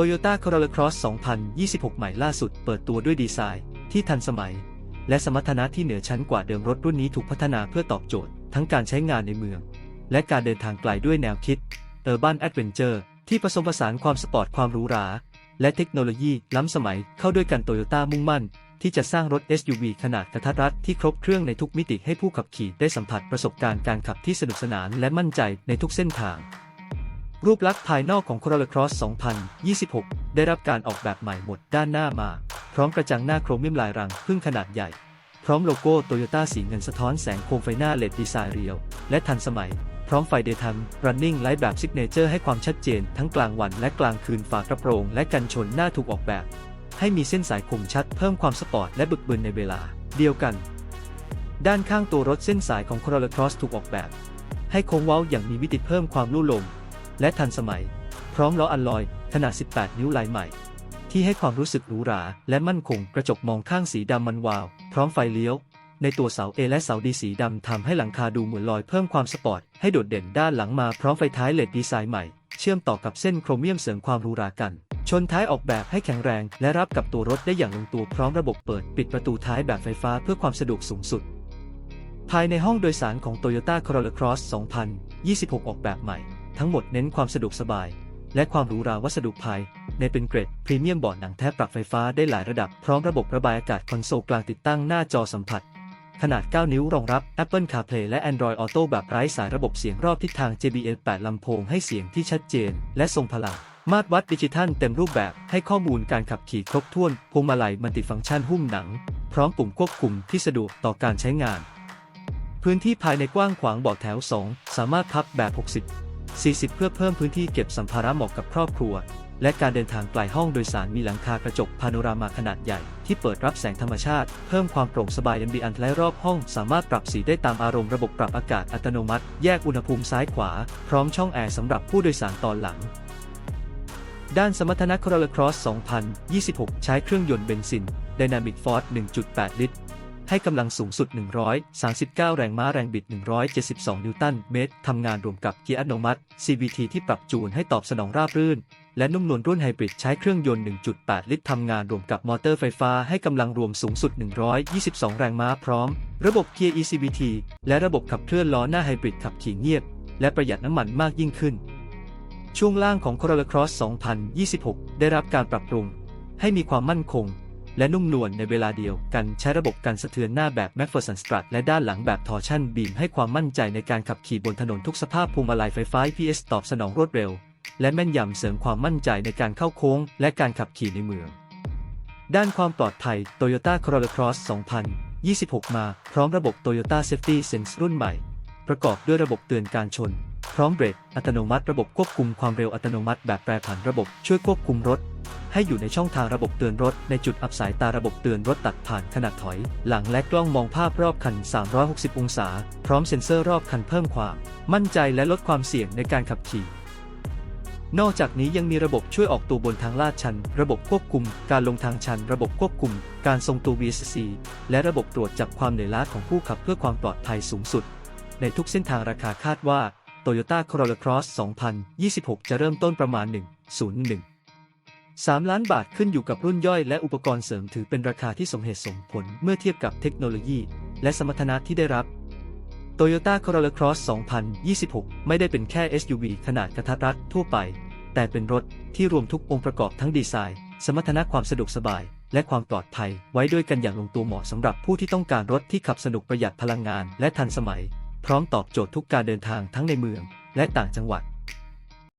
Toyota Corolla Cross 2026 ใหม่ล่าสุดเปิดตัวด้วยดีไซน์ที่ทันสมัย และสมรรถนะที่เหนือชั้นกว่าเดิมรถรุ่นนี้ถูกพัฒนาเพื่อตอบโจทย์ ทั้งการใช้งานในเมือง และการเดินทางไกลด้วยแนวคิด Urban Adventure ที่ผสมผสานความสปอร์ตความหรูหรา และเทคโนโลยีล้ำสมัยเข้าด้วยกันโตโยต้ามุ่งมั่น ที่จะสร้างรถ SUV ขนาดกระทัดรัดที่ครบเครื่องในทุกมิติให้ผู้ขับขี่ได้สัมผัสประสบการณ์การขับที่สนุกสนานและมั่นใจในทุกเส้นทาง รูปลักษณ์ภายนอกของ Corolla Cross 2026 ได้รับการออกแบบใหม่หมดด้านหน้ามา พร้อมกระจังหน้าโครเมียมลายรังพึ่งขนาดใหญ่ พร้อมโลโก้โตโยต้าสีเงินสะท้อนแสงโคมไฟหน้าเลดดีไซน์เรียว และทันสมัย พร้อมไฟเดย์ทัม running ไลท์แบบซิกเนเจอร์ให้ความชัดเจนทั้งกลางวันและกลางคืนฝากระโปรง และกันชนหน้าถูกออกแบบ ให้มีเส้นสายคมชัดเพิ่มความสปอร์ตและบึกบึนในเวลา เดียวกัน ด้านข้างตัวรถเส้นสายของ Corolla Cross ถูกออกแบบ ให้โค้งเว้าอย่างมีมิติเพิ่มความลู่ลม และทันสมัย พร้อมล้ออัลลอยขนาด 18 นิ้วลายใหม่ ที่ให้ความรู้สึกหรูหรา และมั่นคงกระจกมองข้างสีดำมันวาว พร้อมไฟเลี้ยว ในตัวเสา A และเสาดีสีดำทำให้หลังคาดูเหมือนลอยเพิ่มความสปอร์ตให้โดดเด่นด้านหลังมาพร้อมไฟท้ายเลดดีไซน์ใหม่ เชื่อมต่อกับเส้นโครเมียมเสริมความหรูหรากันชนท้ายออกแบบให้แข็งแรง และรับกับตัวรถได้อย่างลงตัวพร้อมระบบเปิดปิดประตูท้ายแบบไฟฟ้าเพื่อความสะดวกสูงสุด ภายในห้องโดยสารของ Toyota Corolla Cross 2026 ออกแบบใหม่ ทั้งหมดเน้นความสะดวกสบาย และความหรูหราวัสดุภายในเป็นเกรดพรีเมียมบอร์ดหนังแท้ปรับไฟฟ้าได้หลายระดับพร้อมระบบระบายอากาศคอนโซลกลางติดตั้งหน้าจอสัมผัส ขนาด 9 นิ้วรองรับ Apple CarPlay และ Android Auto แบบไร้สายระบบเสียงรอบทิศทาง JBL 8 ลำโพงให้เสียงที่ชัดเจน และทรงพลังมาตรวัดดิจิทัลเต็มรูปแบบให้ข้อมูลการขับขี่ครบถ้วนพวงมาลัยมัลติฟังก์ชันหุ้มหนัง พร้อมปุ่มควบคุมที่สะดวกต่อการใช้งาน พื้นที่ภายในกว้างขวางเบาะแถว 2 สามารถพับแบบ 60 40 เพื่อเพิ่มพื้นที่เก็บสัมภาระเหมาะกับครอบครัว และการเดินทางไกลห้องโดยสารมีหลังคากระจกพาโนรามาขนาดใหญ่ ที่เปิดรับแสงธรรมชาติ เพิ่มความโปร่งสบาย ambient และรอบห้อง สามารถปรับสีได้ตามอารมณ์ระบบปรับอากาศอัตโนมัติ แยกอุณหภูมิซ้ายขวา พร้อมช่องแอร์สำหรับผู้โดยสารตอนหลังด้านสมรรถนะ Corolla Cross 2026 ใช้เครื่องยนต์เบนซิน Dynamic Force 1.8 ลิตร ให้กำลังสูงสุด 139 แรงม้าแรงบิด 172 นิวตันเมตร ทำงานรวมกับเกียร์อัตโนมัติ CVT ที่ปรับจูนให้ตอบสนองราบรื่น และนุ่มนวลรุ่นไฮบริดใช้เครื่องยนต์ 1.8 ลิตรทำงานรวมกับมอเตอร์ไฟฟ้าให้กำลังรวมสูงสุด 122 แรงม้าพร้อม ระบบเกียร์ ECVT และระบบขับเคลื่อนล้อหน้าไฮบริดขับขี่เงียบ และประหยัดน้ำมันมากยิ่งขึ้น ช่วงล่างของ Corolla Cross 2026 ได้รับการปรับปรุง ให้มีความมั่นคง และนุ่มนวลในเวลาเดียวกันใช้ระบบการสะเทือนหน้าแบบ MacPherson Strut และด้านหลังแบบ Torsion Beam ให้ความมั่นใจในการขับขี่บนถนนทุกสภาพพวงมาลัยไฟฟ้า PS ตอบสนองรวดเร็ว และแม่นยำเสริมความมั่นใจในการเข้าโค้ง และการขับขี่ในเมือง ด้านความปลอดภัย Toyota Corolla Cross 2026 มา พร้อมระบบ Toyota Safety Sense รุ่นใหม่ ประกอบด้วยระบบเตือนการชน พร้อมเบรกอัตโนมัติระบบควบคุมความเร็วอัตโนมัติแบบแปรผันระบบช่วยควบคุมรถ ให้อยู่ในช่องทางระบบเตือนรถ ในจุดอับสายตาระบบเตือนรถตัดผ่านขนาดถอย หลังและกล้องมองภาพรอบคัน 360 องศา พร้อมเซ็นเซอร์รอบคันเพิ่มความ มั่นใจและลดความเสี่ยงในการขับขี่ นอกจากนี้ยังมีระบบช่วยออกตัวบนทางลาดชัน ระบบควบคุม การลงทางชัน ระบบควบคุม การทรงตัว VSC และระบบตรวจจับความเหนื่อยล้าของผู้ขับเพื่อความปลอดภัยสูงสุด ในทุกเส้นทางราคาคาดว่า Toyota Corolla Cross 2026 จะเริ่มต้นประมาณ 101 3 ล้านบาทขึ้นอยู่กับรุ่นย่อยและอุปกรณ์เสริมถือเป็นราคาที่สมเหตุสมผลเมื่อเทียบกับเทคโนโลยี และสมรรถนะที่ได้รับ Toyota Corolla Cross 2026 ไม่ได้เป็นแค่ SUV ขนาดกระทัดรัดทั่วไป แต่เป็นรถที่รวมทุกองค์ประกอบทั้งดีไซน์ สมรรถนะความสะดวกสบาย และความปลอดภัยไว้ด้วยกันอย่างลงตัวเหมาะสำหรับผู้ที่ต้องการรถที่ขับสนุกประหยัดพลังงานและทันสมัย พร้อมตอบโจทย์ทุกการเดินทางทั้งในเมืองและต่างจังหวัด